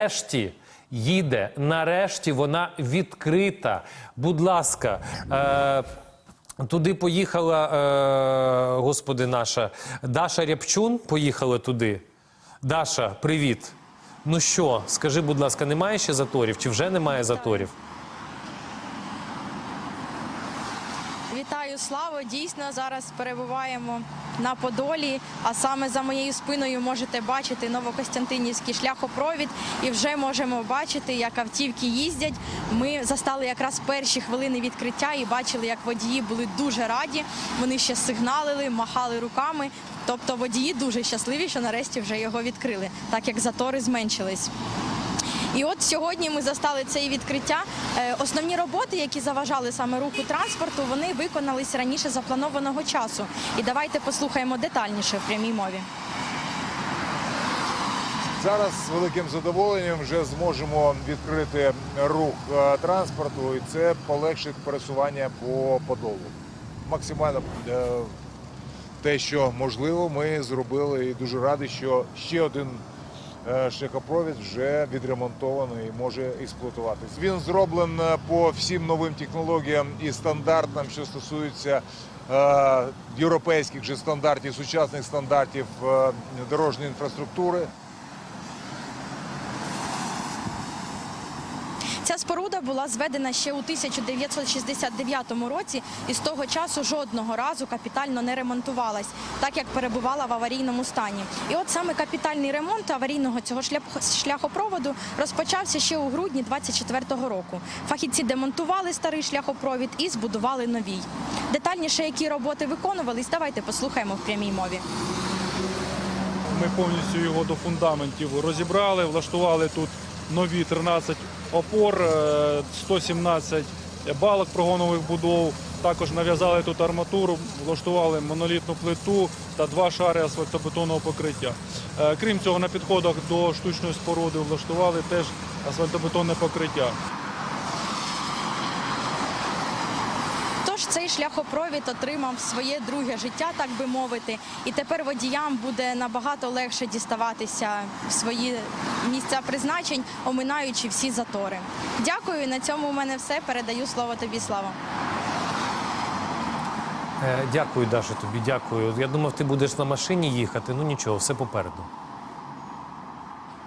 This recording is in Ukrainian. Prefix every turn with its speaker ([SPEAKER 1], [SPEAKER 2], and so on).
[SPEAKER 1] Нарешті їде, нарешті вона відкрита. Будь ласка, е, туди поїхала, е, господи, наша Даша Рябчун. Поїхала туди. Даша, привіт. Ну що, скажи, будь ласка, немає ще заторів? Чи вже немає заторів?
[SPEAKER 2] Вітаю, Славо! Дійсно, зараз перебуваємо на Подолі, а саме за моєю спиною можете бачити Новокостянтинівський шляхопровід, і вже можемо бачити, як автівки їздять. Ми застали якраз перші хвилини відкриття і бачили, як водії були дуже раді. Вони ще сигналили, махали руками. Тобто водії дуже щасливі, що нарешті вже його відкрили, так як затори зменшились. І от сьогодні ми застали це відкриття. Е, Основні роботи, які заважали саме руху транспорту, вони виконались раніше запланованого часу. І давайте послухаємо детальніше в прямій мові.
[SPEAKER 3] Зараз з великим задоволенням вже зможемо відкрити рух е, транспорту, і це полегшить пересування по Подолу. Максимально е, те, що можливо, ми зробили і дуже радий, що ще один шляхопровід вже відремонтований і може експлуатуватись. Він зроблений по всім новим технологіям і стандартам, що стосуються е, європейських же стандартів, сучасних стандартів е, дорожньої інфраструктури.
[SPEAKER 2] Ця споруда була зведена ще у 1969 році, і з того часу жодного разу капітально не ремонтувалась, так як перебувала в аварійному стані. І от саме капітальний ремонт аварійного цього шляхопроводу розпочався ще у грудні 24-го року. Фахівці демонтували старий шляхопровід і збудували новий. Детальніше, які роботи виконувались, давайте послухаємо в прямій мові.
[SPEAKER 4] Ми повністю його до фундаментів розібрали, влаштували тут нові 13 опор, е, 117 балок прогонових будов. Також нав'язали тут арматуру, влаштували монолітну плиту та два шари асфальтобетонного покриття. Е, Крім цього, на підходах до штучної споруди влаштували теж асфальтобетонне покриття.
[SPEAKER 2] Тож цей шляхопровід отримав своє друге життя, так би мовити, і тепер водіям буде набагато легше діставатися в свої місця призначень, оминаючи всі затори. Дякую. На цьому у мене все. Передаю слово тобі, Слава.
[SPEAKER 1] Е, дякую, Даша, тобі дякую. Я думав, ти будеш на машині їхати. Ну нічого, все попереду.